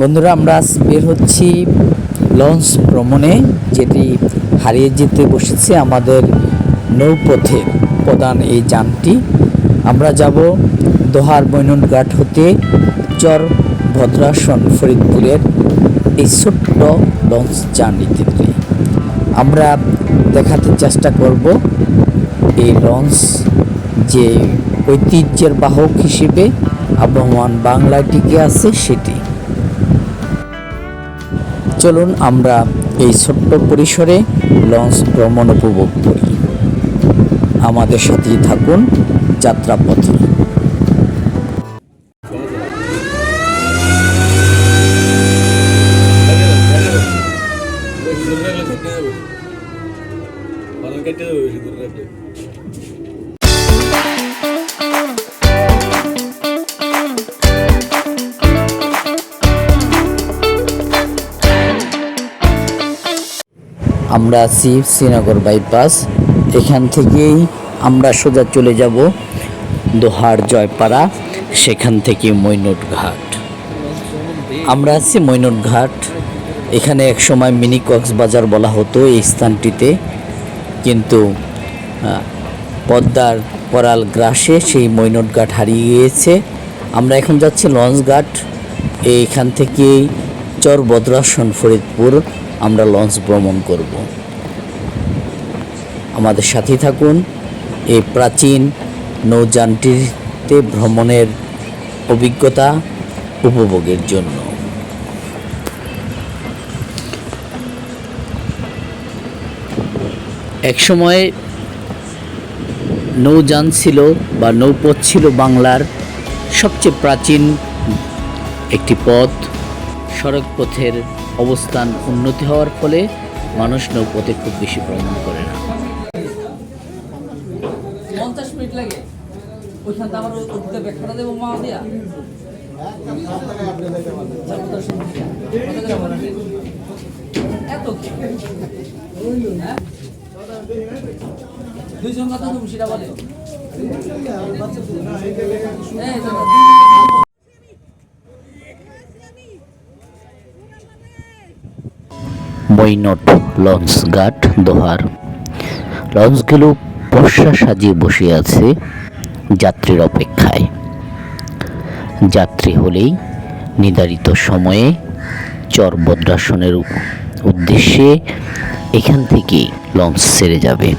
বন্ধুরা, আমরা আজ বের হচ্ছি লঞ্চ ভ্রমণে, যেটি হারিয়ে যেতে বসেছে আমাদের নৌপথে প্রধান এই যানটি। আমরা যাব দোহার মৈননঘাট হতে চর ভদ্রাসন ফরিদপুরের এই ছোট্ট লঞ্চ জার্নিতে। আমরা দেখাতে চেষ্টা করব এই লঞ্চ যে ঐতিহ্যের বাহক হিসেবে আবহমান বাংলায় টিকে আছে সেটি। চলুন আমরা এই ছোট্ট পরিসরে লঞ্চ ভ্রমণ উপভোগ করি। আমাদের সাথেই থাকুন যাত্রাপথে। কেটে আমরা আছি শ্রীনগর বাইপাস। এখান থেকেই আমরা সোজা চলে যাব দোহার জয়পাড়া, সেখান থেকে মৈনট ঘাট আমরা আছি মৈনট ঘাট এখানে এক সময় মিনি কক্সবাজার বলা হতো এই স্থানটিতে। কিন্তু পদ্মার করাল গ্রাসে সেই মৈনট ঘাট হারিয়ে গিয়েছে। আমরা এখন যাচ্ছি লঞ্চ ঘাট এইখান থেকেই চর বদ্রাসন ফরিদপুর আমরা লঞ্চ ভ্রমণ করব। আমাদের সাথেই থাকুন। এই প্রাচীন নৌযানটিতে ভ্রমণের অভিজ্ঞতা উপভোগের জন্য। একসময় নৌযান ছিল বা নৌপথ ছিল বাংলার সবচেয়ে প্রাচীন একটি পথ সড়ক পথের অবস্থান উন্নতি হওয়ার ফলে মানুষ নৌপথে খুব বেশি ভ্রমণ করে না। পঞ্চাশ মিনিট লাগে। ওইখান থেকে আমার উঠতে ব্যাখ্যাটা দেবো মা দিয়া। এত হ্যাঁ? দুইজন কথা তুমি সেটা বলে তো, লঞ্চ ঘাট দোহার। লঞ্চগুলো বর্ষা সাজিয়ে বসে আছে যাত্রীর অপেক্ষায়। যাত্রী হলেই নির্ধারিত সময়ে চর বদ্রাসনের উদ্দেশ্যে এখান থেকে লঞ্চ ছেড়ে যাবে।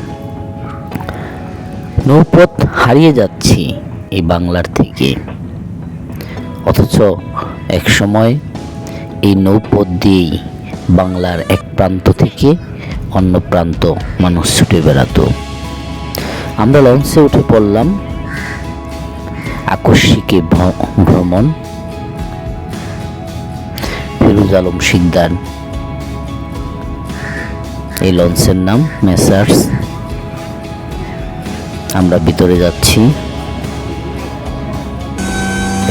নৌপথ হারিয়ে যাচ্ছে এই বাংলার থেকে। অথচ এক সময় এই নৌপথ দিয়েই বাংলার এক প্রান্ত থেকে অন্য প্রান্ত মানুষ ছুটে বেড়াতো। আমরা লঞ্চে উঠে পড়লাম। আকস্মিক ভ্রমণ। ফিরোজ আলম সিকদার এই লঞ্চের নাম মেসার্স। আমরা ভিতরে যাচ্ছি।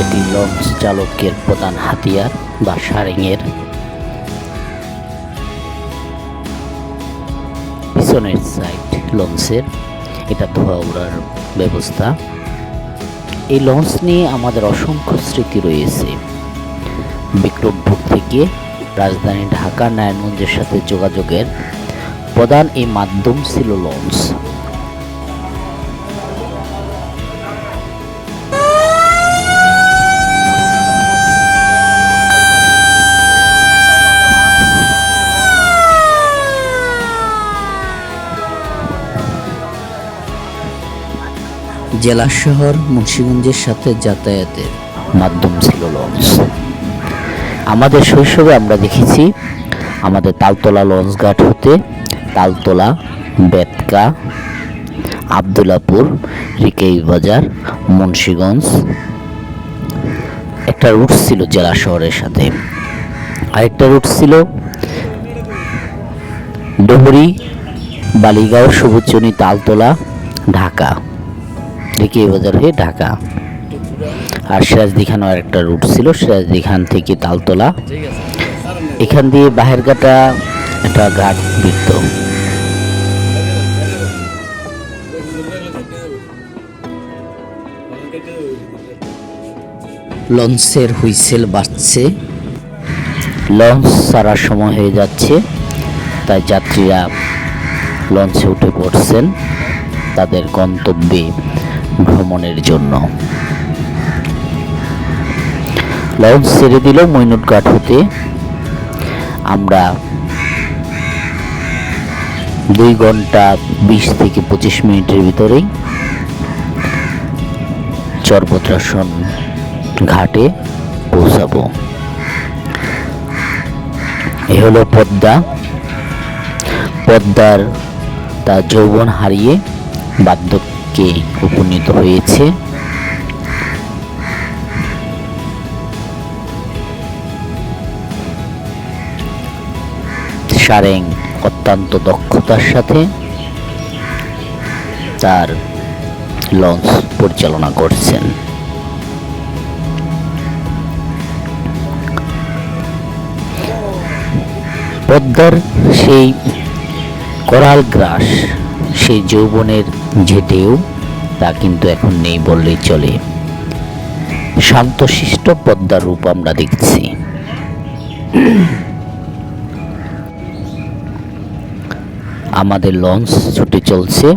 এটি লঞ্চ চালকের প্রধান হাতিয়ার বা সারেঙের পিছনের সাইড লঞ্চের এটা ধোয়া উড়ার ব্যবস্থা। এই লঞ্চ নিয়ে আমাদের অসংখ্য স্মৃতি রয়েছে। বিক্রমপুর থেকে রাজধানী ঢাকা, নারায়ণগঞ্জের সাথে যোগাযোগের প্রধান এই মাধ্যম ছিল লঞ্চ জেলা শহর মুন্সিগঞ্জের সাথে যাতায়াতের মাধ্যম ছিল লঞ্চ। আমাদের শৈশবে আমরা দেখেছি আমাদের তালতলা লঞ্চ ঘাট হতে তালতলা, বেতকা, আবদুল্লাপুর রিকেই বাজার, মুন্সিগঞ্জ। একটা রুট ছিল জেলা শহরের সাথে। আরেকটা রুট ছিল ডুবুরি বালিগাঁও সবুজচনী তালতলা, ঢাকা। ঢেকে বাজার হয়ে ঢাকা। আর সিরাজদি খানও একটা রুট ছিল সিরাজদি খান থেকে তালতলা। এখান দিয়ে বাহেরঘাটা একটা ঘাট বৃত্ত লঞ্চের হুইসেল বাজছে লঞ্চ ছাড়ার সময় হয়ে যাচ্ছে, তাই যাত্রীরা লঞ্চে উঠে পড়ছেন। তাদের গন্তব্যে ভ্রমণের জন্য। লঞ্চ ছেড়ে দিল মৈনুটঘাট হতে আমরা দুই ঘণ্টা বিশ থেকে পঁচিশ মিনিটের ভিতরেই চরভদ্রাসন ঘাটে পৌঁছাবো। এ হলো পদ্মা। পদ্মার তার যৌবন হারিয়ে বার্ধক্যে উপনীত হয়েছে। সারেং অত্যন্ত দক্ষতার সাথে তার লঞ্চ পরিচালনা করছেন। পদ্মার সেই করাল গ্রাস, সেই যৌবনের যে ঢেউ তা কিন্তু এখন নেই বললেই চলে। শান্তশিষ্ট পদ্মার রূপ আমরা দেখছি। আমাদের লঞ্চ ছুটে চলছে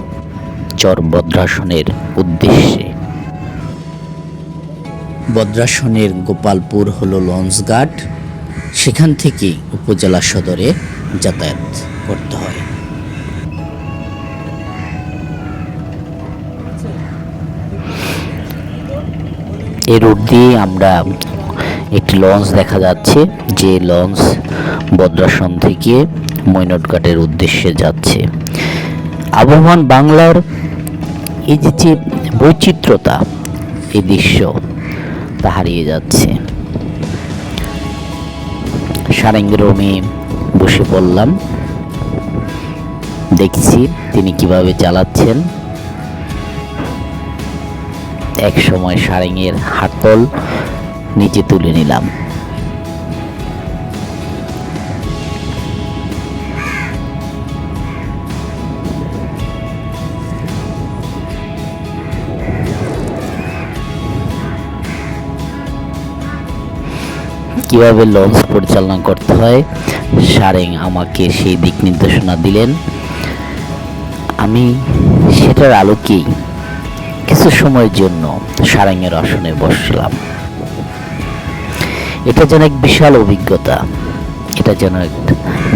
চর ভদ্রাসনের উদ্দেশ্যে। ভদ্রাসনের গোপালপুর হলো লঞ্চ ঘাট। সেখান থেকে উপজেলা সদরে যাতায়াত করতে হয়। এই রুট দিয়ে আমরা একটি লঞ্চ দেখা যাচ্ছে, যে লঞ্চ ভদ্রাসন থেকে মৈনটঘাটের উদ্দেশ্যে যাচ্ছে। আবহমান বাংলার এই যে যে বৈচিত্র্যতা, এই দৃশ্য তা হারিয়ে যাচ্ছে। সারেঙ্গরমে বসে পড়লাম। দেখছি তিনি কীভাবে চালাচ্ছেন। এক সময় সারেঙের হাতল নিচে তুলে নিলাম। কীভাবে লঞ্চ পরিচালনা করতে হয়? সারেং আমাকে সেই দিক নির্দেশনা দিলেন। আমি সেটার আলোকেই কিছু সময়ের জন্য সারাঙ্গের আসনে বসলাম। এটা যেন এক বিশাল অভিজ্ঞতা, এটা যেন এক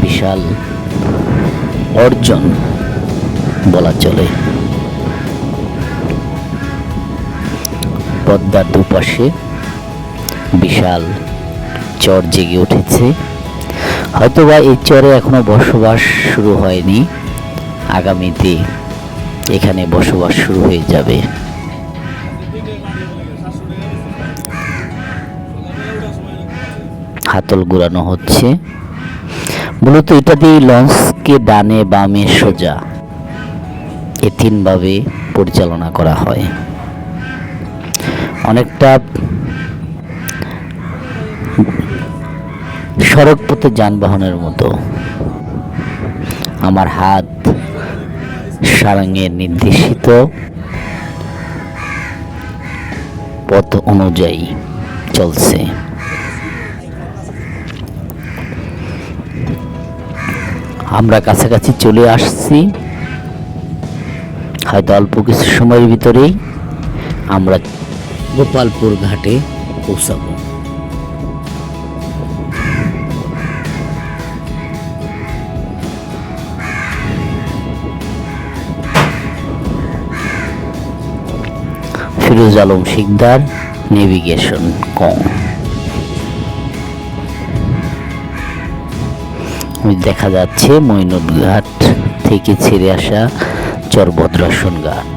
বিশাল অর্জন বলা চলে। পদ্মার দুপাশে বিশাল চর জেগে উঠেছে। হয়তোবা এই চরে এখনও বসবাস শুরু হয়নি। আগামীতে এখানে বসবাস শুরু হয়ে যাবে। হাতল ঘুরানো হচ্ছে। মূলত এটা দিয়ে লঞ্চকে ডানে বামে সোজা এ তিনভাবে পরিচালনা করা হয়। অনেকটা সড়ক পথে যানবাহনের মতো। আমার হাত সারাঙের নির্দেশিত। পথ অনুযায়ী চলছে। আমরা কাছাকাছি চলে আসছি। হয়তো অল্প কিছু সময়ের ভিতরেই আমরা গোপালপুর ঘাটে পৌঁছাবো। ফিরোজ আলম শিকদার নেভিগেশন কম দেখা যাচ্ছে মৈনুট ঘাট থেকে ছেড়ে আসা চরভদ্রাসন ঘাট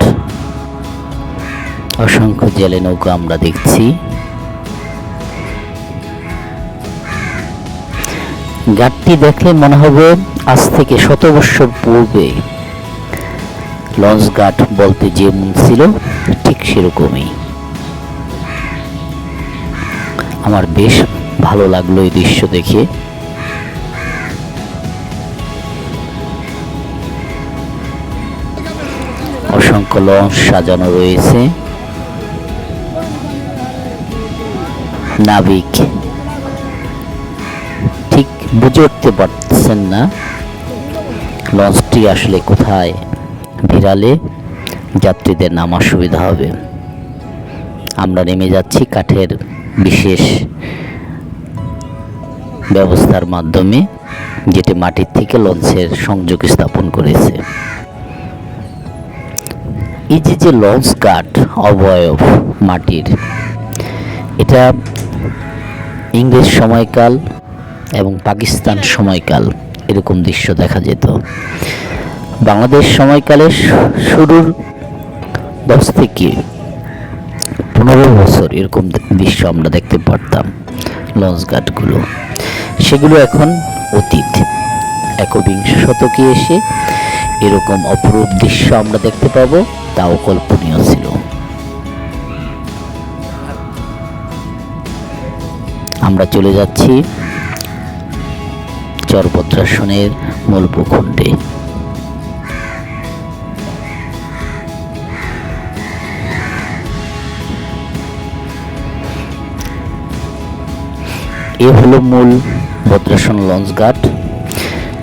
অসংখ্য জেলে নৌকা আমরা দেখছি। ঘাটটি দেখলে মনে হবে আজ থেকে শত বৎসর পূর্বে লঞ্চ ঘাট বলতে যেমন ছিল, ঠিক সেরকমই। আমার বেশ ভালো লাগল এই দৃশ্য দেখে। অসংখ্য লঞ্চ সাজানো রয়েছে। নাবিক। ঠিক বুঝে উঠতে পারছেন না লঞ্চটি আসলে কোথায়? ভিড়ালে যাত্রীদের নামার সুবিধা হবে। আমরা নেমে যাচ্ছি কাঠের বিশেষ ব্যবস্থার মাধ্যমে, যেটি মাটির থেকে লঞ্চের সংযোগ স্থাপন করেছে। এই যে যে লঞ্চ কাঠ অবয়ব মাটির। এটা ইংরেজ সময়কাল এবং পাকিস্তান সময়কাল এরকম দৃশ্য দেখা যেত। বাংলাদেশ সময়কালে শুরুর দশ থেকে পনেরো বছর এরকম দৃশ্য আমরা দেখতে পারতাম লঞ্চ ঘাটগুলো সেগুলো এখন অতীত। একবিংশ শতকে এসে এরকম অপরূপ দৃশ্য আমরা দেখতে পাবো। তাও কল্পনীয় ছিল। আমরা চলে যাচ্ছি চরপত্রাসনের মূল ভূখণ্ডে। এ হলো মূল ভদ্রাসন লঞ্চ ঘাট।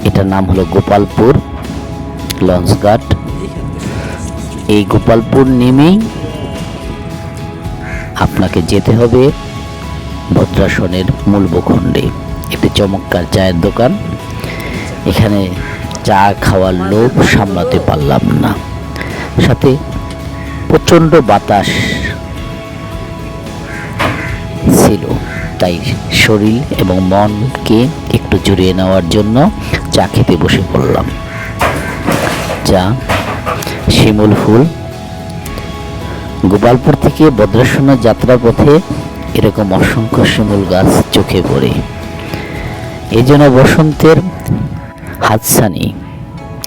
এটার নাম হলো গোপালপুর লঞ্চ ঘাট। এই গোপালপুর নেমেই আপনাকে যেতে হবে ভদ্রাসনের মূল ভূখণ্ডে। একটি চমৎকার চায়ের দোকান। এখানে চা খাওয়ার লোভ সামলাতে পারলাম না। সাথে প্রচণ্ড বাতাস ছিল। তাই শরীর এবং মনকে একটু জুড়িয়ে নেওয়ার জন্য চা খেতে বসে পড়লাম। চা শিমুল ফুল। গোপালপুর থেকে ভদ্রাসনের যাত্রা পথে এরকম অসংখ্য শিমুল গাছ চোখে পড়ে। এই জন্য বসন্তের হাতছানি।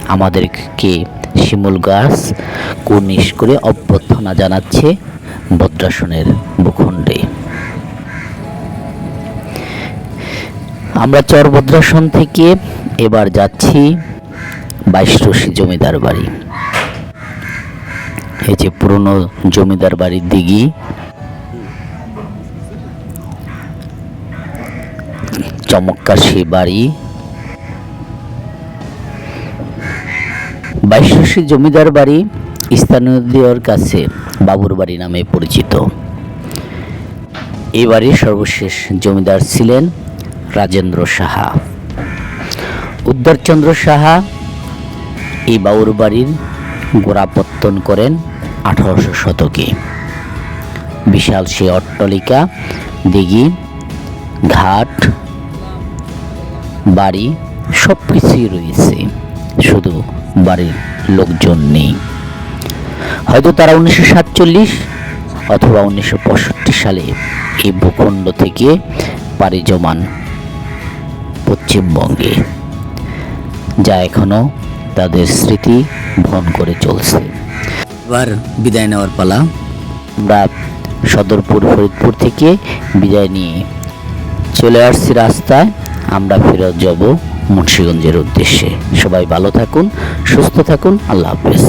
আমাদেরকে শিমুল গাছ কুর্নিশ করে অভ্যর্থনা জানাচ্ছে ভদ্রাসনের ভূখণ্ডে। আমরা চরভদ্রাসন থেকে এবার যাচ্ছি বাইশরশি জমিদার বাড়ি। এই যে পুরনো জমিদার বাড়ির দিঘি। চমৎকার সেই বাড়ি। বাইশরশি জমিদার বাড়ি স্থানীয়দের কাছে বাবুর বাড়ি নামে পরিচিত। এই বাড়ির সর্বশেষ জমিদার ছিলেন রাজেন্দ্র সাহা। উদ্ধারচন্দ্র সাহা এই বাবুর বাড়ির গোড়াপত্তন করেন। আঠারোশো শতকে। বিশাল সে অট্টালিকা, দিঘি, ঘাট, বাড়ি সব কিছুই রয়েছে। শুধু বাড়ির লোকজন নেই। হয়তো তারা উনিশশো সাতচল্লিশ অথবা উনিশশো পঁয়ষট্টি সালে এই ভূখণ্ড থেকে পাড়ি জমান পশ্চিমবঙ্গে, যা এখনও তাদের স্মৃতি বহন করে চলছে। এবার বিদায় নেওয়ার পালা। আমরা সদরপুর ফরিদপুর থেকে বিদায় নিয়ে চলে আসছি রাস্তায়। আমরা ফেরত যাব মুন্সীগঞ্জের উদ্দেশ্যে। সবাই ভালো থাকুন, সুস্থ থাকুন। আল্লাহ হাফেজ।